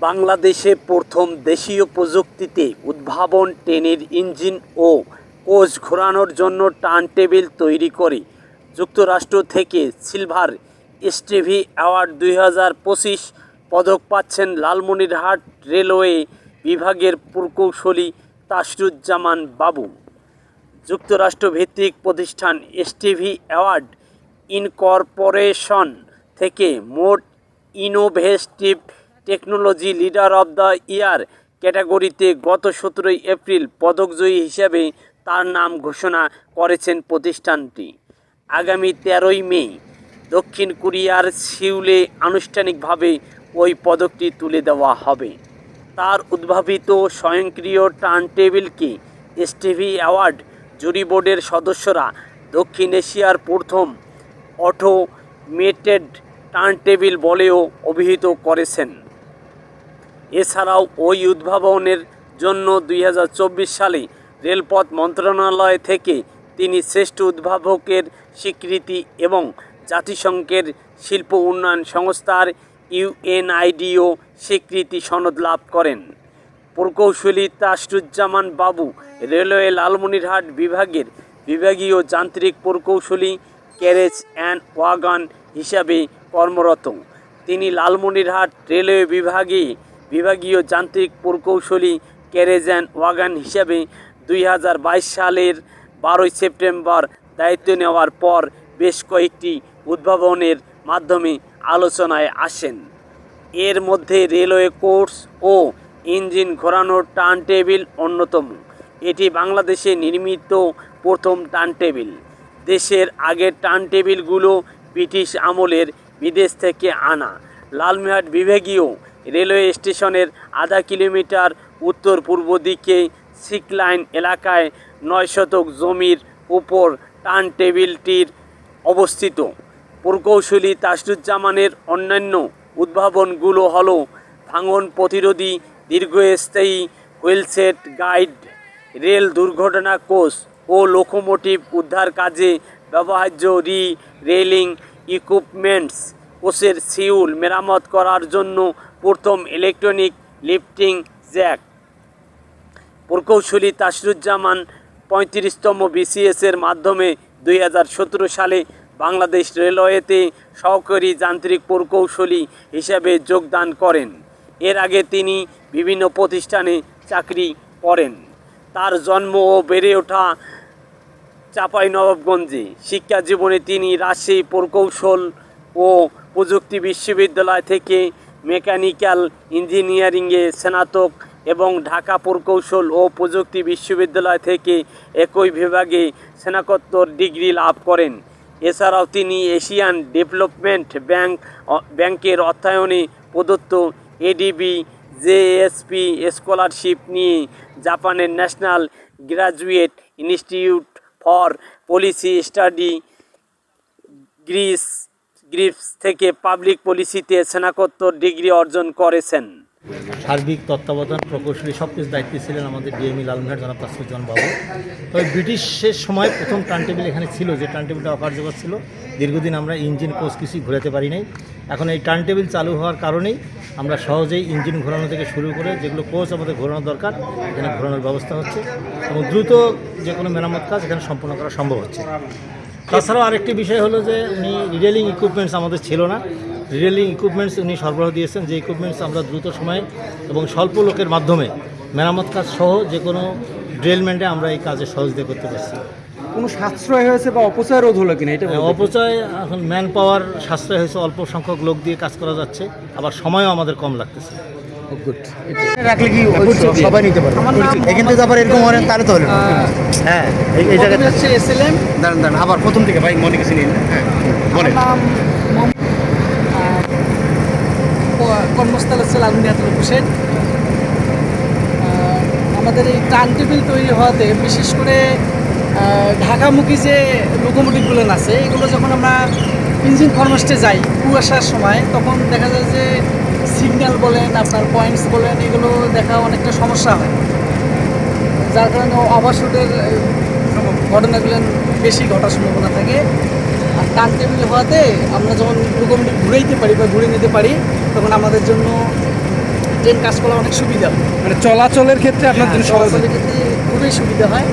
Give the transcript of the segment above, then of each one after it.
বাংলাদেশে প্রথম দেশীয় প্রযুক্তিতে উদ্ভাবন ট্রেনের ইঞ্জিন ও কোচ ঘোরানোর জন্য টার্ন টেবিল তৈরি করে। যুক্তরাষ্ট্র থেকে সিলভার এসটিভি অ্যাওয়ার্ড দুই হাজার পঁচিশ পদক পাচ্ছেন লালমনিরহাট রেলওয়ে বিভাগের প্রকৌশলী তাসরুজ্জামান বাবু। যুক্তরাষ্ট্রভিত্তিক প্রতিষ্ঠান এসটিভি অ্যাওয়ার্ড ইনকর্পোরেশন থেকে মোট innovative technology leader of the year ক্যাটাগরিতে গত সতেরোই এপ্রিল পদকজয়ী হিসেবে তার নাম ঘোষণা করেছেন প্রতিষ্ঠানটি। আগামী তেরোই মে দক্ষিণ কোরিয়ার সিউলে আনুষ্ঠানিকভাবে ওই পদকটি তুলে দেওয়া হবে। তার উদ্ভাবিত স্বয়ংক্রিয় টার্ন টেবিলকে এসটিভি অ্যাওয়ার্ড, জুরি বোর্ডের সদস্যরা দক্ষিণ এশিয়ার প্রথম অটোমেটেড টার্ন টেবিল বলেও অভিহিত করেছেন। এছাড়াও ওই উদ্ভাবনের জন্য দুই হাজার চব্বিশ সালে রেলপথ মন্ত্রণালয় থেকে তিনি শ্রেষ্ঠ উদ্ভাবকের স্বীকৃতি এবং জাতিসংঘের শিল্প উন্নয়ন সংস্থার ইউএনআইডিও স্বীকৃতি সনদ লাভ করেন। প্রকৌশলী তাসরুজ্জামান বাবু রেলওয়ে লালমনিরহাট বিভাগের বিভাগীয় যান্ত্রিক প্রকৌশলী ক্যারেজ অ্যান্ড ওয়াগন হিসাবে কর্মরত। তিনি লালমনিরহাট রেলওয়ে বিভাগে বিভাগীয় যান্ত্রিক প্রকৌশলী ক্যারেজ অ্যান্ড ওয়াগন হিসাবে দুই হাজার বাইশ সালের বারোই সেপ্টেম্বর দায়িত্ব নেওয়ার পর বেশ কয়েকটি উদ্ভাবনের মাধ্যমে আলোচনায় আসেন। এর মধ্যে রেলওয়ে কোর্স ও ইঞ্জিন ঘোরানোর টার্ন টেবিল অন্যতম। এটি বাংলাদেশে নির্মিত প্রথম টার্ন টেবিল দেশের আগের টার্ন টেবিলগুলো ব্রিটিশ আমলের বিদেশ থেকে আনা। লালমিহাট বিভাগীয় রেলওয়ে স্টেশনের আধা কিলোমিটার উত্তর পূর্ব দিকে সিকলাইন এলাকায় নয় শতক জমির উপর টার্ন টেবিলটির অবস্থিত। প্রকৌশলী তাসরুজ্জামানের অন্যান্য উদ্ভাবনগুলো হলো ভাঙন প্রতিরোধী দীর্ঘস্থায়ী হুইলসেট গাইড, রেল দুর্ঘটনা কোষ ও লোকোমোটিভ উদ্ধার কাজে ব্যবহার্য রি রেলিং ইকুইপমেন্টস কোষের সিউল মেরামত করার জন্য প্রথম ইলেকট্রনিক লিফটিং জ্যাক প্রকৌশলী তাসরুজ্জামান পঁয়ত্রিশতম বিসিএসের মাধ্যমে দুই হাজার সতেরো সালে বাংলাদেশ রেলওয়েতে সহকারী যান্ত্রিক প্রকৌশলী হিসেবে যোগদান করেন। এর আগে তিনি বিভিন্ন প্রতিষ্ঠানে চাকরি করেন। তার জন্ম ও বেড়ে ওঠা চাঁপাইনবাবগঞ্জে। শিক্ষা জীবনে তিনি রাজশাহী প্রকৌশল ও প্রযুক্তি বিশ্ববিদ্যালয় থেকে মেকানিক্যাল ইঞ্জিনিয়ারিংয়ে স্নাতক এবং ঢাকা প্রকৌশল ও প্রযুক্তি বিশ্ববিদ্যালয় থেকে একই বিভাগে স্নাতকোত্তর ডিগ্রি লাভ করেন। এছাড়াও তিনি এশিয়ান ডেভেলপমেন্ট ব্যাংক ব্যাংকের অর্থায়নে প্রদত্ত এডিবি, জেএসপি স্কলারশিপ নিয়ে জাপানের national graduate institute for policy study Greece GRIPS থেকে পাবলিক পলিসিতে স্নাতকোত্তর ডিগ্রি অর্জন করেছেন। সার্বিক তত্ত্বাবধান, প্রকৌশলী সব কিছু দায়িত্বে ছিলেন আমাদের ডিএমই লালমিহাট জনাব তাসরুজ্জামান বাবু। তবে ব্রিটিশের সময় প্রথম টার্ন টেবিল এখানে ছিল, যে টার্ন টেবিলটা অকার্যকর ছিল। দীর্ঘদিন আমরা ইঞ্জিন কোচ কিছুই ঘোরাতে পারি নাই। এখন এই টার্ন টেবিল চালু হওয়ার কারণেই আমরা সহজেই ইঞ্জিন ঘোরানো থেকে শুরু করে যেগুলো কোচ আমাদের ঘোরানো দরকার, এখানে ঘোরানোর ব্যবস্থা হচ্ছে এবং দ্রুত যে কোনো মেরামত কাজ এখানে সম্পন্ন করা সম্ভব হচ্ছে। তাছাড়াও আরেকটি বিষয় হলো যে উনি রিডেলিং ইকুইপমেন্টস আমাদের ছিল না। রিডেলিং ইকুইপমেন্টস উনি সরবরাহ দিয়েছেন যে ইকুইপমেন্টস আমরা দ্রুত সময়ে এবং স্বল্প লোকের মাধ্যমে মেরামত কাজ সহ যে কোনো ড্রেলমেন্টে আমরা এই কাজে সহযোগিতা করতে পারছি। কোনো সাশ্রয় হয়েছে বা অপচয় রোধ হলো কিনা এটা অপচয় এখন ম্যান পাওয়ার সাশ্রয় হয়েছে অল্প সংখ্যক লোক দিয়ে কাজ করা যাচ্ছে আবার সময়ও আমাদের কম লাগতেছে। রাখলে কি সবাই নিতে পারবে? এখান থেকে আবার এরকম তাহলে তো হলো হ্যাঁ। এই জায়গায় হচ্ছে এসএলএম দাঁড়ান দাঁড়ান আবার প্রথম থেকে ভাই মনে কিছু নিন হ্যাঁ। ক- কর্মস্থল হচ্ছে লালমিয়াত হোসেন। আমাদের এই টার্ন টেবিল তৈরি হওয়াতে বিশেষ করে ঢাকামুখী যে লোকোমোটিভগুলো আছে এগুলো যখন আমরা ইঞ্জিন ফরমাস্টে যাই কুয়াশার সময় তখন দেখা যায় যে সিগন্যাল বলেন আপনার পয়েন্টস বলেন এগুলো দেখা অনেকটা সমস্যা হয়। যার কারণে ওভারশুটের ঘটনাগুলো বেশি ঘটার সম্ভাবনা থাকে। আর টান টেবিল হওয়াতে আমরা যখন লোকোমোটিভ ঘুরাইতে পারি বা ঘুরে নিতে পারি তখন আমাদের জন্য ট্রেন কাজ করা অনেক সুবিধা। হয় মানে চলাচলের ক্ষেত্রে আপনার জন্য সহজ। চলাচলের ক্ষেত্রে খুবই সুবিধা হয়।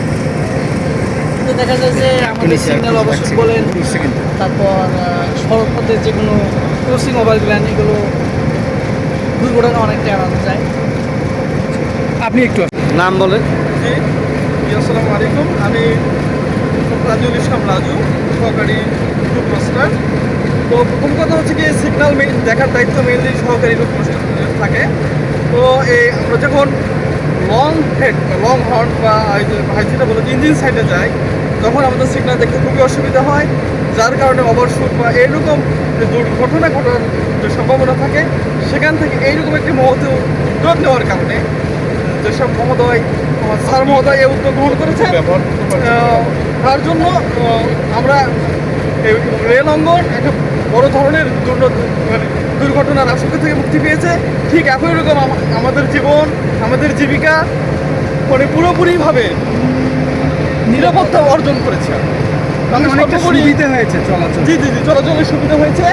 কিন্তু দেখা যায় যে আমাদের সিগন্যাল অবশ্যই বলেন তারপর আহ, সড়ক পথে যে কোনো ক্রসিং ওভারগুলান এগুলো দুর্ঘটনা অনেকটা এড়ানো যায়। আপনি একটু নাম বলেন। জি জি, আসসালামু আলাইকুম। আমি রাজুল ইসলাম রাজু সহকারী গ্রুপ মাস্টার তো প্রথম কথা হচ্ছে কি সিগন্যাল দেখার দায়িত্ব মেনলি সহকারী গ্রুপ মাস্টার থাকে। তো এই আমরা যখন লং হেড লং হর্ন বা যেটা বলে ইঞ্জিন সাইডে যাই তখন আমাদের সিগন্যাল দেখতে খুবই অসুবিধা হয়। যার কারণে ওভারশুট বা এরকম যে দুর্ঘটনা ঘটার যে সম্ভাবনা থাকে সেখান থেকে এইরকম একটি মহতে উদ্যোগ নেওয়ার কারণে যেসব মহোদয় আমার স্যার মহোদয় এই উদ্যোগ গ্রহণ করেছে তার জন্য আমরা রেল অঙ্গন একটা বড় ধরনের মানে দুর্ঘটনার আশঙ্কা থেকে মুক্তি পেয়েছে। ঠিক একই রকম আমাদের জীবন আমাদের জীবিকা মানে পুরোপুরিভাবে নিরাপত্তা অর্জন করেছে। হয়েছে চলাচল। জি জি জি চলাচলের সুবিধা হয়েছে।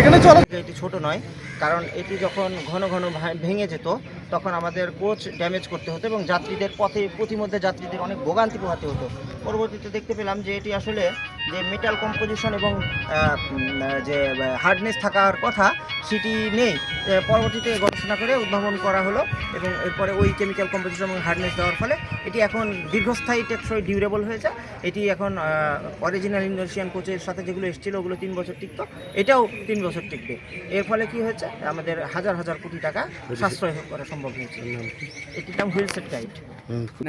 এখানে চলো। এটি ছোট নয়, কারণ এটি যখন ঘন ঘন ভেঙে যেত, তখন আমাদের কোচ ড্যামেজ করতে হতো এবং যাত্রীদের পথে প্রতিমধ্যে যাত্রীদের অনেক ভোগান্তি পোহাতে হতো। পরবর্তীতে দেখতে পেলাম যে এটি আসলে যে মেটাল কম্পোজিশন এবং যে হার্ডনেস থাকার কথা সেটি নেই। পরবর্তীতে গবেষণা করে উদ্ভাবন করা হলো এবং এরপরে ওই কেমিক্যাল কম্পোজিশন এবং হার্ডনেস দেওয়ার ফলে এটি এখন দীর্ঘস্থায়ী টেকসই ডিউরেবল হয়েছে। এটি এখন অরিজিনাল ইন্ডোনেশিয়ান কোচের সাথে যেগুলো এসেছিল ওগুলো তিন বছর টিকত। এটাও তিন বছর টিকবে। এর ফলে কি হয়েছে? আমাদের হাজার হাজার কোটি টাকা সাশ্রয় করা সম্ভব হয়েছে। এটির নাম হুইল সেট গাইড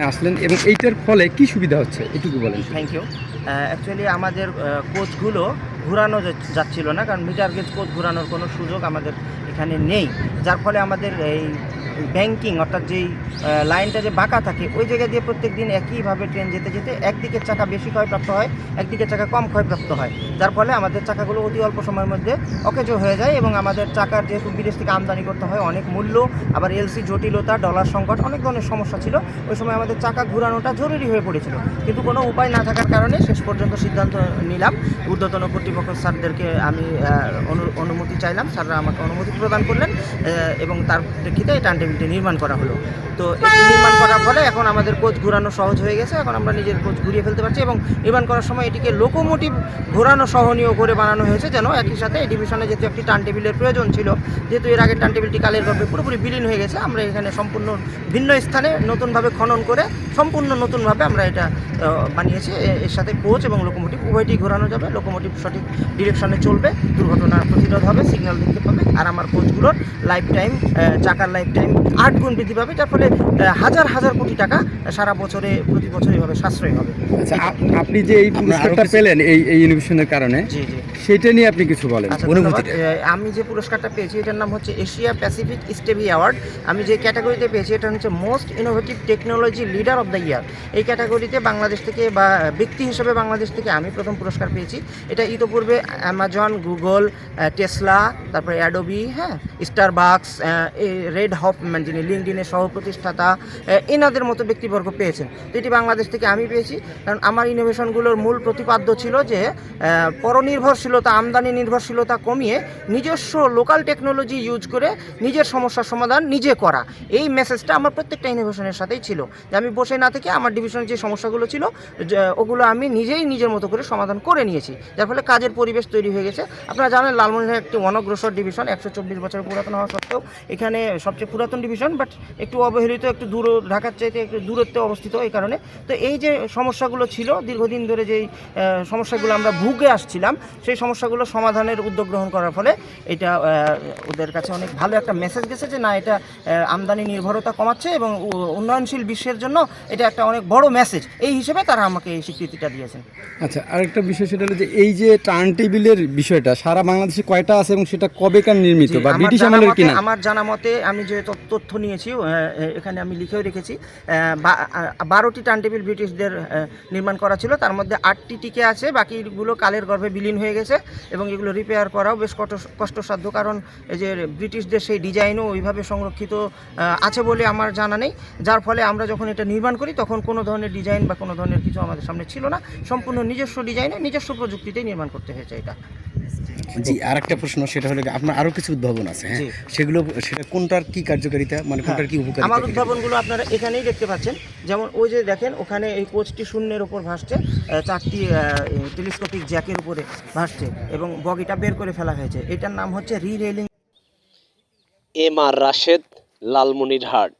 আসলেন এবং এইটার ফলে কি সুবিধা হচ্ছে? এটুকু বলেন থ্যাংক ইউ অ্যাকচুয়ালি আমাদের কোচগুলো ঘুরানো যাচ্ছিল না, কারণ মিটার গেজ কোচ ঘুরানোর কোনো সুযোগ আমাদের এখানে নেই। যার ফলে আমাদের এই ব্যাংকিং অর্থাৎ যেই লাইনটা যে বাঁকা থাকে, ওই জায়গা দিয়ে প্রত্যেক দিন একইভাবে ট্রেন যেতে যেতে একদিকের চাকা বেশি ক্ষয়প্রাপ্ত হয় একদিকের চাকা কম ক্ষয়প্রাপ্ত হয়। যার ফলে আমাদের চাকাগুলো অতি অল্প সময়ের মধ্যে অকেজ হয়ে যায় এবং আমাদের চাকার যেহেতু বিদেশ থেকে আমদানি করতে হয়, অনেক মূল্য, আবার এলসি জটিলতা, ডলার সংকট, অনেক ধরনের সমস্যা ছিল। ওই সময় আমাদের চাকা ঘুরানোটা জরুরি হয়ে পড়েছিল। কিন্তু কোনো উপায় না থাকার কারণে শেষ পর্যন্ত সিদ্ধান্ত নিলাম। ঊর্ধ্বতন কর্তৃপক্ষ স্যারদেরকে আমি অনু- অনুমতি চাইলাম। স্যাররা আমাকে অনুমতি প্রদান করলেন এবং তার প্রেক্ষিতে এই টেবিলটি নির্মাণ করা হলো। তো এটি নির্মাণ করার ফলে এখন আমাদের কোচ ঘোরানো সহজ হয়ে গেছে, এখন আমরা নিজের কোচ ঘুরিয়ে ফেলতে পারছি এবং নির্মাণ করার সময় এটিকে লোকোমোটিভ ঘোরানো সহনীয় করে বানানো হয়েছে যেন একই সাথে এই ডিভিশনে যেহেতু একটি টার্ন টেবিলের প্রয়োজন ছিল, যেহেতু এর আগে টার্ন টেবিলটি কালের গর্ভে পুরোপুরি বিলীন হয়ে গেছে, আমরা এখানে সম্পূর্ণ ভিন্ন স্থানে নতুনভাবে খনন করে সম্পূর্ণ নতুনভাবে আমরা এটা বানিয়েছি। এর সাথে কোচ এবং লোকোমোটিভ উভয়টি ঘোরানো যাবে লোকোমোটিভ সঠিক ডিরেকশনে চলবে দুর্ঘটনা প্রতিরোধ হবে সিগন্যাল দেখতে পাবে, আর আমার কোচগুলোর লাইফ টাইম চাকার লাইফ টাইম আট গুণ বৃদ্ধি পাবে যার ফলে হাজার হাজার কোটি টাকা সারা বছরে প্রতি বছর এভাবে সাশ্রয় হবে। আচ্ছা আপনি যে এই পুরস্কারটা পেলেন এই এই ইনোভেশনের কারণে জি জি। সেটা নিয়ে আপনি কিছু বলেন আচ্ছা ধন্যবাদ। আমি যে পুরস্কারটা পেয়েছি এটার নাম হচ্ছে এশিয়া প্যাসিফিক স্টেভি অ্যাওয়ার্ড। আমি যে ক্যাটাগরিতে পেয়েছি এটা হচ্ছে most innovative technology leader of the year. এই ক্যাটাগরিতে বাংলাদেশ থেকে বা ব্যক্তি হিসেবে বাংলাদেশ থেকে আমি প্রথম পুরস্কার পেয়েছি। এটা ইতোপূর্বে অ্যামাজন গুগল টেসলা তারপরে অ্যাডোবি হ্যাঁ স্টারবাক্স রেড হপ মানে যিনি লিঙ্কডিনের সহ প্রতিষ্ঠাতা এনাদের মতো ব্যক্তিবর্গ পেয়েছেন। তো এটি বাংলাদেশ থেকে আমি পেয়েছি। কারণ আমার ইনোভেশনগুলোর মূল প্রতিপাদ্য ছিল যে আহ, পরনির্ভরশীলতা আমদানি নির্ভরশীলতা কমিয়ে নিজস্ব লোকাল টেকনোলজি ইউজ করে নিজের সমস্যার সমাধান নিজে করা। এই মেসেজটা আমার প্রত্যেকটা ইনোভেশনের সাথেই ছিল। যে আমি বসে না থেকে আমার ডিভিশনের যে সমস্যাগুলো ছিল ওগুলো আমি নিজেই নিজের মতো করে সমাধান করে নিয়েছি। যার ফলে কাজের পরিবেশ তৈরি হয়ে গেছে। আপনারা জানেন লালমনিরহাট একটি অনগ্রসর ডিভিশন একশো চব্বিশ বছর পুরাতন হওয়া সত্ত্বেও এখানে সবচেয়ে পুরাতন ডিভিশন বাট একটু অবহেলিত, একটু দূর ঢাকার চাইতে একটু দূরত্বে অবস্থিত এই কারণে। তো এই যে সমস্যাগুলো ছিল, দীর্ঘদিন ধরে যেই সমস্যাগুলো আমরা ভুগে আসছিলাম, সেই সমস্যাগুলো সমাধানের উদ্যোগ গ্রহণ করার ফলে এটা ওদের কাছে অনেক ভালো একটা মেসেজ গেছে যে না এটা আমদানি নির্ভরতা কমাচ্ছে এবং উন্নয়নশীল বিশ্বের জন্য এটা একটা অনেক বড় মেসেজ এই হিসেবে তারা আমাকে এই স্বীকৃতিটা দিয়েছেন আচ্ছা আরেকটা বিষয় সেটা হলো যে এই যে টার্ন টেবিলের বিষয়টা সারা বাংলাদেশে কয়টা আছে এবং সেটা কবেকার নির্মিত বা আমার ব্রিটিশ জানা আমলের মতে- কিনা? আমার জানা মতে আমি যে তথ্য নিয়েছি এখানে আমি লিখেও রেখেছি বারোটি টার্ন টেবিল ব্রিটিশদের নির্মাণ করা ছিল। তার মধ্যে আটটি টিকে আছে বাকিগুলো কালের গর্ভে বিলীন হয়ে গেছে। আছে এবং এগুলো রিপেয়ার করাও বেশ কষ্ট কষ্টসাধ্য। কারণ এই যে ব্রিটিশদের সেই ডিজাইনও ওইভাবে সংরক্ষিত আছে বলে আমার জানা নেই। যার ফলে আমরা যখন এটা নির্মাণ করি তখন কোনো ধরনের ডিজাইন বা কোনো ধরনের কিছু আমাদের সামনে ছিল না। সম্পূর্ণ নিজস্ব ডিজাইনে নিজস্ব প্রযুক্তিতেই নির্মাণ করতে হয়েছে এটা। জি আর একটা প্রশ্ন সেটা হলো আপনার আরও কিছু উদ্ভাবন আছে হ্যাঁ? সেগুলো সেটা কোনটার কি কার্যকারিতা মানে কোনটার কি উপকারিতা আমার উদ্ভাবনগুলো আপনারা এখানেই দেখতে পাচ্ছেন। যেমন ওই যে দেখেন ওখানে এই কোচটি শূন্যের উপর ভাসছে চারটি টেলিস্কোপিক জ্যাকের উপরে ভাসছে। এবং বগিটা বের করে ফেলা হয়েছে। এটার নাম হচ্ছে re railing M R Rashed, Lalmonirhat.